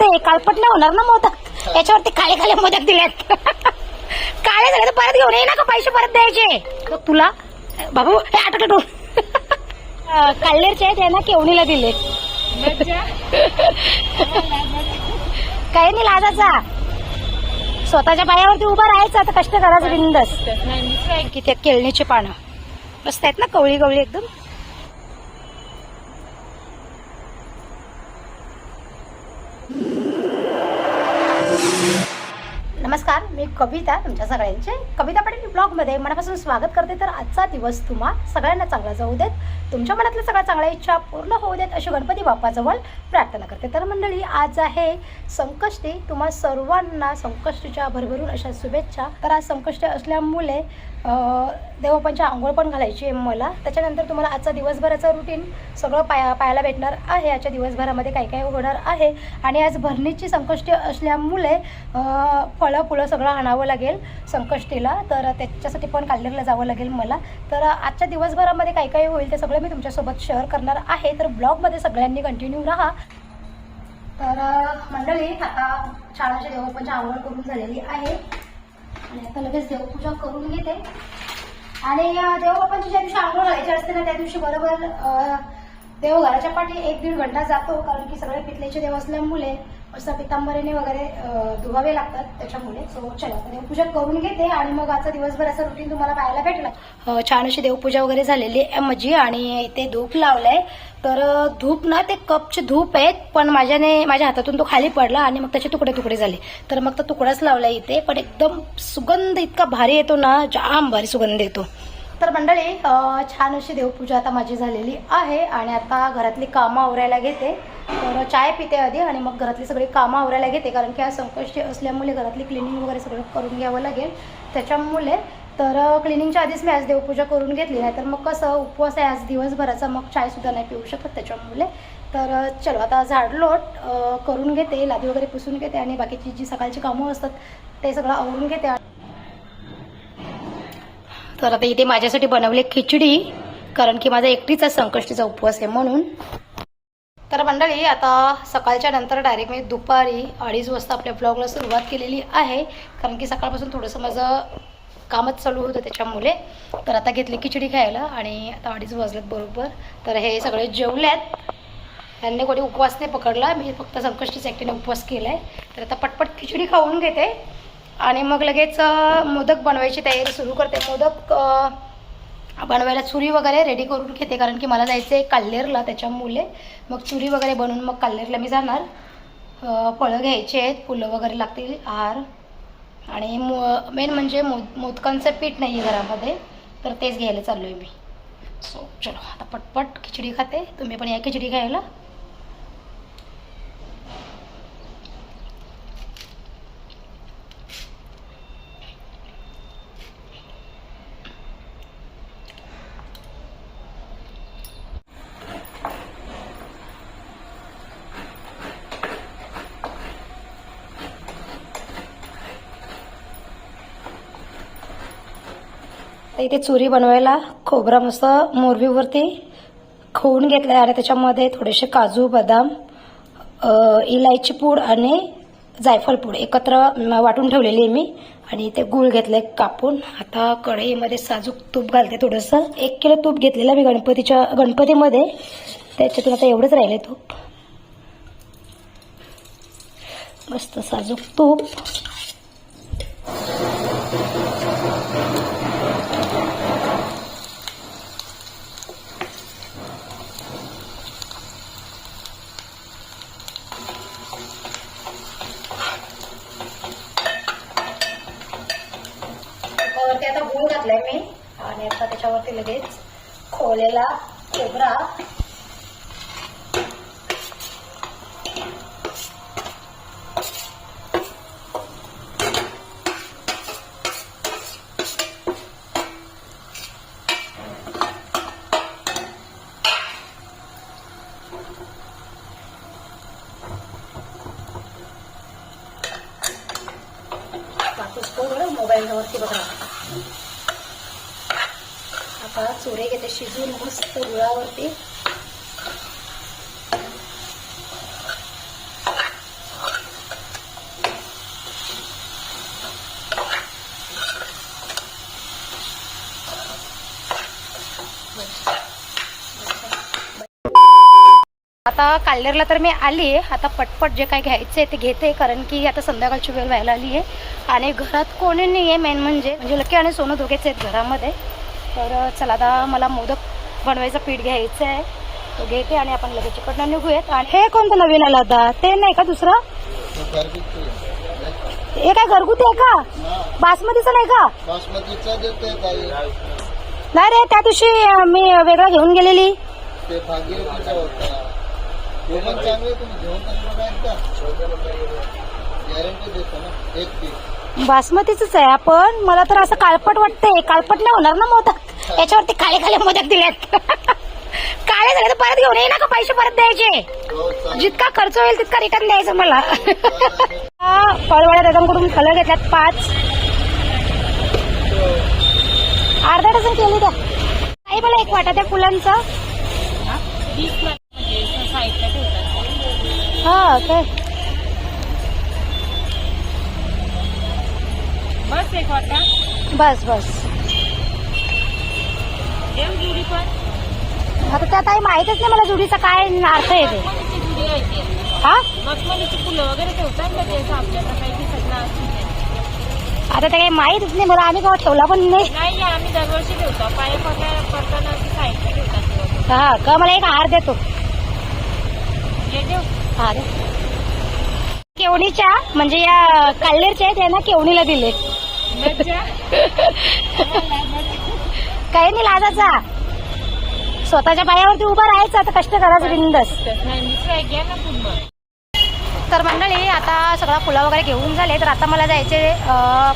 ते कालपट नाही होणार ना मोदक? याच्यावरती काळे काळे मोदक दिलेत. काळे झाले तर परत घेऊन ये ना का पैसे परत द्यायचे. तुला बाबू हे आटो काल्लेरचे आहेत यांना केवणीला दिले. काही नाही लाजाचा. स्वतःच्या पायावरती उभं राहायचं आता कष्ट करायचं बिंदस. किती केळणीची पानं. मस्त आहेत ना कवळी कवळी एकदम. ambas नमस्कार मी कविता तुमच्या सगळ्यांचे कविता पाटील ब्लॉगमध्ये मनापासून स्वागत करते. तर आजचा दिवस तुम्हा सगळ्यांना चांगला जाऊ देत तुमच्या मनातल्या सगळ्या चांगल्या इच्छा पूर्ण होऊ देत अशी गणपती बाप्पाजवळ प्रार्थना करते. तर मंडळी आज आहे संकष्टी. तुम्हा सर्वांना संकष्टीच्या भरभरून अशा शुभेच्छा. तर आज संकष्टी असल्यामुळे देवपांच्या आंघोळ पण घालायची आहे मला. त्याच्यानंतर तुम्हाला आजचा दिवसभराचं रुटीन सगळं पाया पाहायला भेटणार आहे. आजच्या दिवसभरामध्ये काय काय होणार आहे? आणि आज भरणीची संकष्टी असल्यामुळे फळं फुलं सगळं आणावं लागेल संकष्टीला तर त्याच्यासाठी पण काल्लेरला जावं लागेल मला. तर आजच्या दिवसभरामध्ये काय काय होईल ते सगळं मी तुमच्यासोबत शेअर करणार आहे. तर ब्लॉगमध्ये सगळ्यांनी कंटिन्यू राहा. तर मंडळी आता शाळाच्या देवपूजा आवड करून झालेली आहे. आणि आता लगेच देवपूजा करून घेते. आणि अं, देवबापांची ज्या दिवशी आंघोळ घालायची असते ना त्या दिवशी बरोबर देवघराच्या पाठी एक दीड घंटा जातो कारण की सगळे पितलेचे देव असल्यामुळे असं पितांबरीने वगैरे धुवावे लागतात त्याच्यामुळे. सो चला आता देवपूजा करून घेते आणि मग आजचा असं रुटीन तुम्हाला पाहायला भेटलं. छान अशी देवपूजा वगैरे झालेली आहे. माझी आणि इथे धूप लावलंय. तर धूप ना ते कपचे धूप आहेत पण माझ्याने माझ्या हातातून तो खाली पडला आणि मग त्याचे तुकडे तुकडे झाले. तर मग तो तुकडाच लावला इथे पण एकदम सुगंध इतका भारी येतो ना जाम भारी सुगंध येतो. तर मंडळी छान अशी देवपूजा आता माझी झालेली आहे आणि आता घरातली कामं आवरायला घेते. तर चाय पिते आधी आणि मग घरातली सगळी कामं आवरायला घेते कारण की आज संकष्टी असल्यामुळे घरातली क्लिनिंग वगैरे सगळं करून घ्यावं लागेल. त्याच्यामुळे तर क्लिनिंगच्या आधीच मी आज देवपूजा करून घेतली. नाही तर मग कसं उपवास आहे आज दिवसभराचा मग चायसुद्धा नाही पिऊ शकत त्याच्यामुळे. तर चलो आता झाडलोट करून घेते लादी वगैरे पुसून घेते आणि बाकीची जी सकाळची कामं असतात ते सगळं आवरून घेते. तर आता इथे माझ्यासाठी बनवले खिचडी कारण की माझा एकटीचा संकष्टीचा उपवास आहे म्हणून. तर मंडळी आता सकाळच्या नंतर डायरेक्ट मी दुपारी अडीच वाजता आपल्या ब्लॉगला सुरुवात केलेली आहे कारण की सकाळपासून थोडंसं माझं कामच चालू होतं त्याच्यामुळे. तर आता घेतली खिचडी खायला आणि आता अडीच वाजलेत बरोबर. तर हे सगळे जेवल्यात. त्यांनी कोणी उपवास नाही पकडला मी फक्त संकष्टीचा एकटीने उपवास केला आहे तर आता पटपट खिचडी खाऊन घेते. आणि मग लगेच मोदक बनवायची तयारी सुरू करते. मोदक बनवायला चुरी वगैरे रेडी करून घेते कारण की मला जायचं आहे काल्लेरला त्याच्यामुळे. मग चुरी वगैरे बनवून मग काल्लेरला मी जाणार. फळं घ्यायचे आहेत फुलं वगैरे लागतील हार. आणि मो मेन म्हणजे मो मोदकांचं पीठ नाही आहे घरामध्ये तर तेच घ्यायला चाललो आहे मी. सो चलो आता पटपट खिचडी खाते. तुम्ही पण या खिचडी खायला. इथे चुरी बनवायला खोबरा मस्त मोरबीवरती खोवून घेतलं आहे. आणि त्याच्यामध्ये थोडेसे काजू बदाम इलायची पूड आणि जायफळ पूड. एकत्र वाटून ठेवलेली आहे मी. आणि ते गूळ घेतलंय कापून. आता कढईमध्ये साजूक तूप घालते थोडंसं. एक किलो तूप घेतलेलं मी गणपतीच्या गणपतीमध्ये. त्याच्यातून आता एवढंच राहिलं तूप. मस्त साजूक तूप त्याच्यावरती आता गूळ घातलाय मी आणि आता लगेच खोलेला खोबरा. मोबाईल वरती बघा. असा चोरे घेते शिजून मस्त गुळावरती. आता काल्लेरला तर मी आली. आहे आता पटपट जे काय घ्यायचं आहे ते घेते कारण की आता संध्याकाळची वेळ व्हायला आली आहे आणि घरात कोणी नाही आहे मेन म्हणजे म्हणजे लक्की आणि सोनं दोघेच आहेत घरामध्ये. तर चला आता मला मोदक बनवायचं पीठ घ्यायचं आहे. तो घेते आणि आपण लगेच इकडनं निघूयात. आणि हे कोणतं नवीन आलं आता? ते नाही का दुसरं? हे काय घरगुती आहे का? बासमतीचं नाही का? नाही रे त्या दिवशी मी वेगळा घेऊन गेलेली. घेऊन गॅरंटी देतो ना एक पीस बासमतीच आहे आपण मला तर असं काळपट वाटतंय. काळपट नाही होणार ना मोदक? याच्यावरती काळे काळे मोदक दिलेत. काळे झाले तर परत घेऊन ये ना का पैसे परत द्यायचे. जितका खर्च होईल तितका रिटर्न द्यायचं मला. फळवाड्या दादांकडून कलर घेतल्यात पाच. अर्धा डझन केली द्या. आई मला एक वाटा त्या फुलांचा. हा? काय बस बस. आता त्या ताई माहितच नाही मला जुडीचा काय अर्थ येते मखमलीची जुडी आहे ते हा? मखमलीची फुलं वगैरे ठेवतात ना ते? असं आपल्याला काही दिसत नाही आता ते काही माहितच नाही. मला आम्ही गाव ठेवला पण नाही. नाही आम्ही दरवर्षी ठेवतो. पाय ठेवतात ते. हा का मला एक हार देतो. हा दे. केवणीच्या म्हणजे या काल्लेरच्या आहेत यांना केवणीला दिले. काही नाही लाजाचा. स्वतःच्या पायावरती उभं राहायचं आता कष्ट करायचं बिंदस. तर मंडळी आता सगळा फुलं वगैरे घेऊन झाले तर आता मला जायचे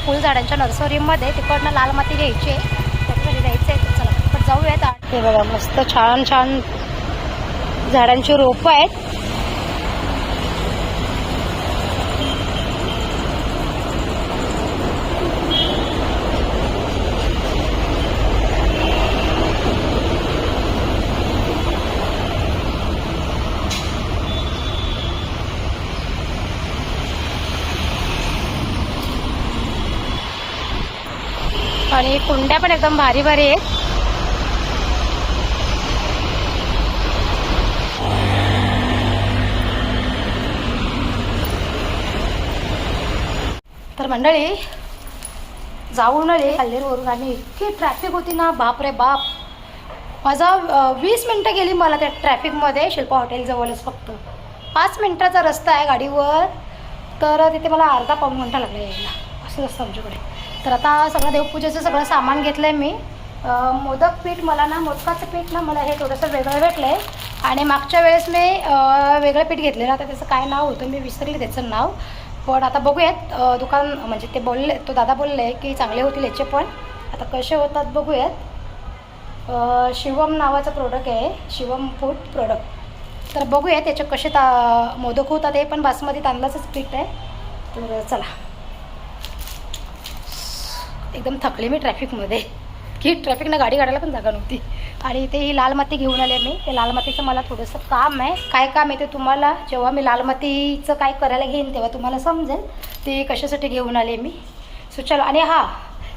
फुलझाडांच्या नर्सरीमध्ये. तिकडनं लाल माती घ्यायची. त्याच्यासाठी जायचं आहे तर चला पण जाऊयात. हे बघा मस्त छान छान झाडांची रोपं आहेत. आणि पण एकदम भारी भारी आहेत. तर मंडळी जाऊन आले कल्लेरवरून आणि इतकी ट्रॅफिक होती ना बाप रे बाप. माझा वीस मिनटं गेली मला त्या ट्रॅफिकमध्ये शिल्पा हॉटेलजवळच फक्त. पाच मिनटाचा रस्ता आहे गाडीवर. तर तिथे मला अर्धा पाऊण घंटा लागला यायला. असं असतं आमच्याकडे. तर आता सगळं देवपूजेचं सगळं सामान घेतलं आहे मी मोदक पीठ मला ना मोदकाचं पीठ ना मला हे थोडंसं वेगळं भेटलं आहे आणि मागच्या वेळेस मी वेगळं पीठ घेतलेलं. आता त्याचं काय नाव होतं मी विसरले त्याचं नाव. पण आता बघूयात दुकान म्हणजे ते बोलले तो दादा बोलले की चांगले होतील याचे पण. आता कसे होतात बघूयात. शिवम नावाचं प्रोडक्ट आहे. शिवम फूड प्रोडक्ट तर बघूया त्याचे कसे ता मोदक होतात हे पण बासमती तांदळाचंच पीठ आहे. तर चला. एकदम थकले मी ट्रॅफिकमध्ये. की ट्रॅफिकनं गाडी काढायला पण जागा नव्हती. आणि इथे ही लाल माती घेऊन आले मी. ते लाल मातीचं मला थोडंसं काम आहे. काय काम आहे ते तुम्हाला जेव्हा मी लाल मातीचं काय करायला घेईन तेव्हा तुम्हाला समजेल. ते कशासाठी घेऊन आले मी. सो चलो. आणि हां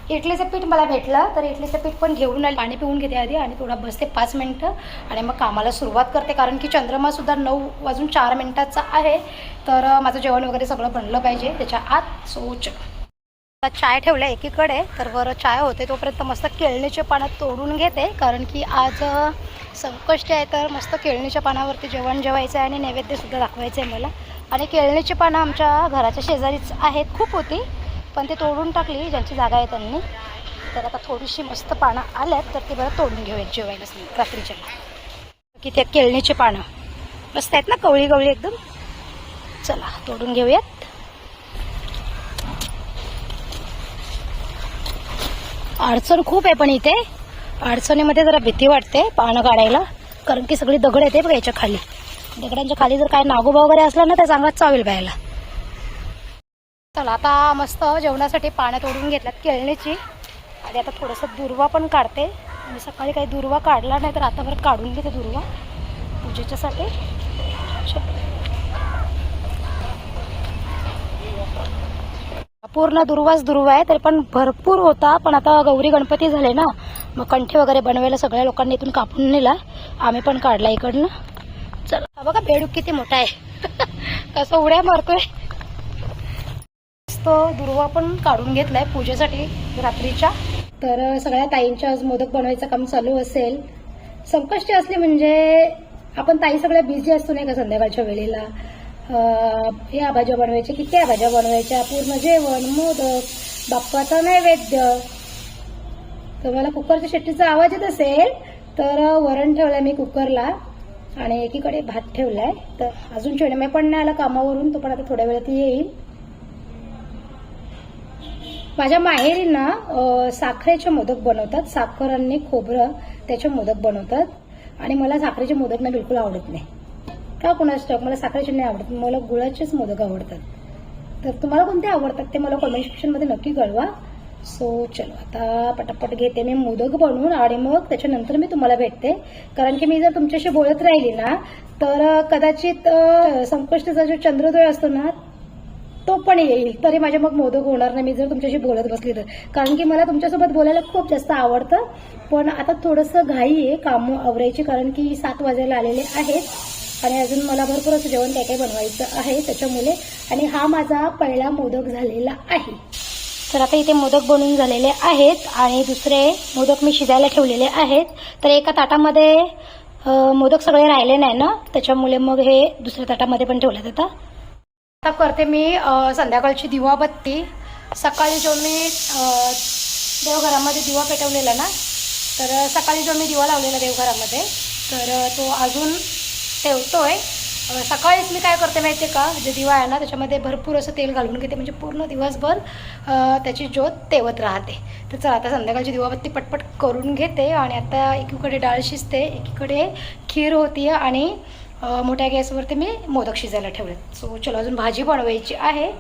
इडलीचं पीठ मला भेटलं तर इडलीचं पीठ पण घेऊन आले. पाणी पिऊन घेते आधी आणि थोडा बसते पाच मिनटं. आणि मग कामाला सुरुवात करते. कारण की चंद्रमासुद्धा नऊ वाजून चार मिनटाचा आहे. तर माझं जेवण वगैरे सगळं बनलं पाहिजे त्याच्या आत. सो चलो. चाय ठेवल्या एकीकडे तर बरं चाय होते तोपर्यंत मस्त केळणीचे पानं तोडून घेते कारण की आज संकष्टी आहे तर मस्त केळणीच्या पानावरती जेवण जेवायचं आहे आणि नैवेद्यसुद्धा दाखवायचं आहे मला. आणि केळणीची पानं आमच्या घराच्या शेजारीच आहेत खूप होती पण ते तोडून टाकली ज्यांची जागा आहे त्यांनी. तर आता थोडीशी मस्त पानं आल्यात तर ती बरं तोडून घेऊयात जेवायला. रात्रीच्या की त्या केळणीची पानं. मस्त आहेत ना कवळी कवळी एकदम? चला तोडून घेऊयात. अडचण खूप आहे पण इथे. अडचणीमध्ये जरा भीती वाटते पानं काढायला कारण की सगळी दगड येते बघा याच्या खाली. दगडांच्या खाली जर काय नागोबा वगैरे असला ना तर चांगलाच चावेल पाहायला चला आता मस्त जेवणासाठी पाण्यात ओढून घेतल्यात केळणीची. आणि आता थोडंसं दुर्वा पण काढते. आणि सकाळी काही दुर्वा काढला नाही तर आता बरं काढून घेते दुर्वा. पूजेच्यासाठी. पूर्ण दुर्वास दुर्व आहे तरी पण भरपूर होता. पण आता गौरी गणपती झाले ना मग कंठी वगैरे बनवायला सगळ्या लोकांनी इथून कापून नेला. आम्ही पण काढला इकडनं. चला. हा बघा बेडूक किती मोठा आहे. कसं उड्या मारतोय. तो दुर्वा पण काढून घेतलाय पूजेसाठी रात्रीच्या. तर सगळ्या ताईंच्या आज मोदक बनवायचं काम चालू असेल. संकष्टी असली म्हणजे आपण ताई सगळ्या बिझी असतो नाही का संध्याकाळच्या वेळेला? ह्या या भाज्या बनवायच्या की त्या भाज्या बनवायच्या. पूर्ण जेवण मोदक बाप्पाचा नैवेद्य. तर मला कुकरच्या शेट्टीचा आवाज येत असेल तर वरण ठेवलंय मी कुकरला आणि एकीकडे भात ठेवलाय. तर अजून चिणमे पण नाही आला कामावरून तो पण आता थोड्या वेळात येईल. माझ्या माहेरी ना साखरेचे मोदक बनवतात. साखर आणि खोबरं त्याचे मोदक बनवतात. आणि मला साखरेचे मोदक ना बिलकुल आवडत नाही. का कोणाच मला साखरेचे नाही आवडत. मला गुळाचेच मोदक आवडतात. तर तुम्हाला कोणते आवडतात ते मला कमेंट सेक्शनमध्ये नक्की कळवा. सो चलो आता पटापट घेते मी मोदक बनवून आणि मग त्याच्यानंतर मी तुम्हाला भेटते. कारण की मी जर तुमच्याशी बोलत राहिली ना तर कदाचित संकष्टीचा जो चंद्रोदय असतो ना तो पण येईल. तरी माझे मग मोदक होणार नाही मी जर तुमच्याशी बोलत बसली तर. कारण की मला तुमच्यासोबत बोलायला खूप जास्त आवडतं. पण आता थोडंसं घाई आहे काम आवरायची कारण की सात वाजायला आलेले आहेत. आणि अजून मला भरपूर असं जेवण काय काय बनवायचं आहे त्याच्यामुळे. आणि हा माझा पहिला मोदक झालेला आहे. तर आता इथे मोदक बनवून झालेले आहेत आणि दुसरे मोदक मी शिजायला ठेवलेले आहेत. तर एका ताटामध्ये मोदक सगळे राहिले नाही ना? त्याच्यामुळे मग हे दुसऱ्या ताटामध्ये पण ठेवले जातं आता करते मी संध्याकाळची संध्याकाळची दिवाबत्ती. सकाळी जो मी देवघरामध्ये दिवा पेटवलेला ना? तर सकाळी जो मी दिवा लावलेला देवघरामध्ये तर तो अजून ठेवतो आहे सकाळीच मी काय करते माहिती आहे का? जे दिवा आहे ना त्याच्यामध्ये भरपूर असं तेल घालून घेते. म्हणजे पूर्ण दिवसभर त्याची ज्योत तेवत राहते. तर चला आता संध्याकाळची दिवाबत्ती पटपट करून घेते आणि आता एकीकडे डाळ शिजते एकीकडे खीर होती आणि मोठ्या गॅसवरती मी मोदक शिजायला ठेवले सो चलो अजून भाजी बनवायची आहे.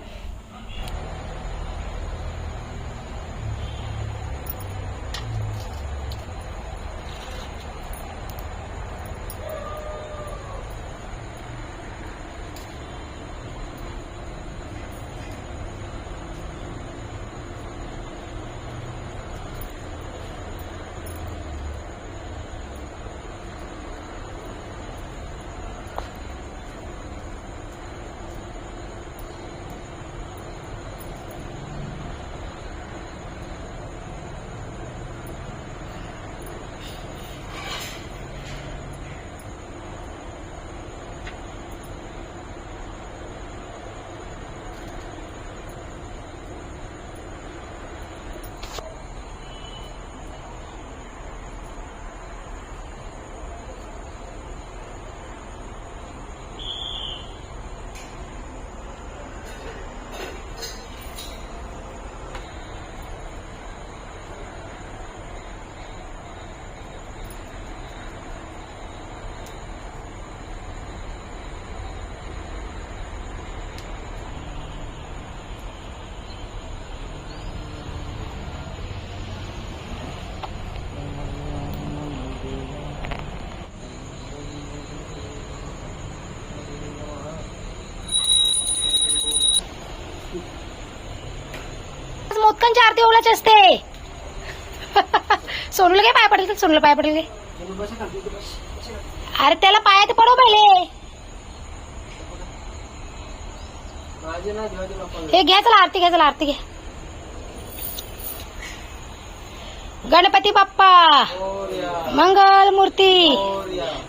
मोदकांची आरती ओळाची असते. सोनूला काय पाय पडेल सोनूला पाय पडेल. अरे त्याला पायात पडो पहिले. हे घ्या चला आरती घ्या चला आरती घ्या. गणपती बाप्पा. मंगल मूर्ती.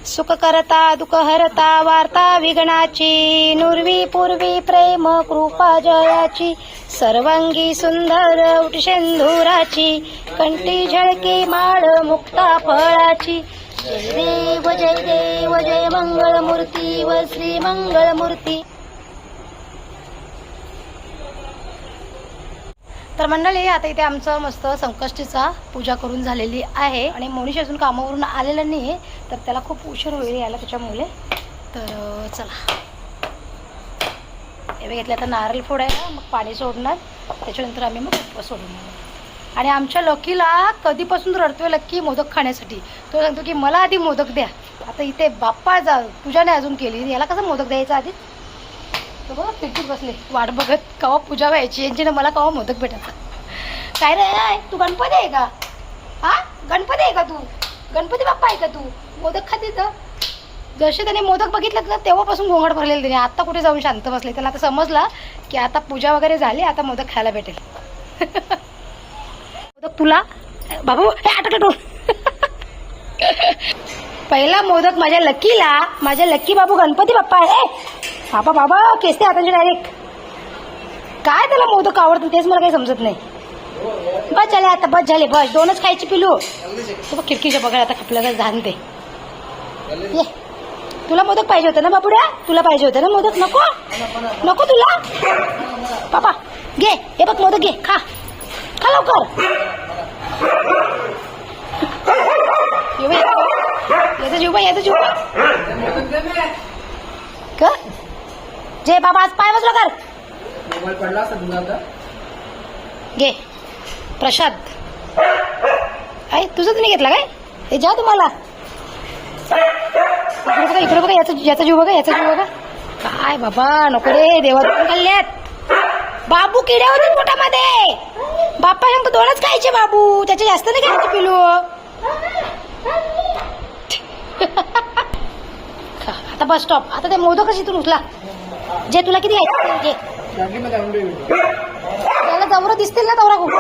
सुख करता दुख हरता वार्ता विघ्नाची नुर्वी पूर्वी प्रेम कृपा जयाची सर्वांगी सुंदर उटशेंदुराची कंठी झळकी माळ मुक्ता फळाची. जय देव जय देव जय मंगळ मूर्ती व श्री मंगळमूर्ती तर मंडळी आता इथे आमचं मस्त संकष्टीचा पूजा करून झालेली आहे आणि मोनिश अजून कामावरून आलेला नाही तर त्याला खूप उशीर होईल यायला त्याच्यामुळे. तर चला. हे घेतलं आता नारळ फोडायला मग पाणी सोडणार. त्याच्यानंतर आम्ही मग उपवास सोडणार. आणि आमच्या लकीला कधीपासून रडतोय लक्की मोदक खाण्यासाठी. तो सांगतो की मला आधी मोदक द्या. आता इथे बाप्पा जा पूजाने अजून केली. याला कसं मोदक द्यायचा आधी तो बघा पिटून बसले. वाट बघत कवा पूजा व्हायची यांची ना मला कवा मोदक भेटायचा काय रे आय, तू गणपती आहे का? हा? गणपती आहे का तू? गणपती बाप्पा आहे का तू? मोदक खाते तर. जसे त्याने मोदक बघितलं ना तेव्हापासून घोंगड भरलेलं त्याने. आता कुठे जाऊन शांत बसले? त्याला आता समजलं की आता पूजा वगैरे झाली आता मोदक खायला भेटेल. मोदक तुला? बाबू हे आटक पहिला मोदक माझ्या लकीला माझ्या लक्की बाबू गणपती बाप्पा आहे. बाबा बाबा केसते हातांचे डायरेक्ट काय त्याला मोदक आवडतं तेच मला काही समजत नाही. बस झाले आता बस झाले बस. दोनच खायची पिलू. तू बघ खिडकीच्या बघा आता आपल्याला जाण ते ये. तुला मोदक पाहिजे होतं ना बाबुड्या? तुला पाहिजे होतं ना मोदक? नको? नको तुला? पापा घे. हे बघ मोदक घे. खा. खा लवकर. याचा जीव याचा जीव. का? जे बाबा आज पाय बसलो कर. मोबाईल पडला असता तुझा आता? घे. प्रसाद. आई तुझं तुम्ही घेतला काय? हे जा तुम्हाला. इकडे बघा इकडे बघा याचा याचा जीव बघा याचा जीव बघा. काय बाबा नको रे देवा दोन खाल्ल्यात बाबू किड्या होते पोटामध्ये. बाप्पा सांगतो दोनच खायचे बाबू. त्याचे जास्त नाही खायचे पिलू. आता बस स्टॉप आता ते मोदकच इथून उचला. जे तुला किती घ्यायचे ते घे. त्याला जवळ दिसतील ना तेवढा खूप.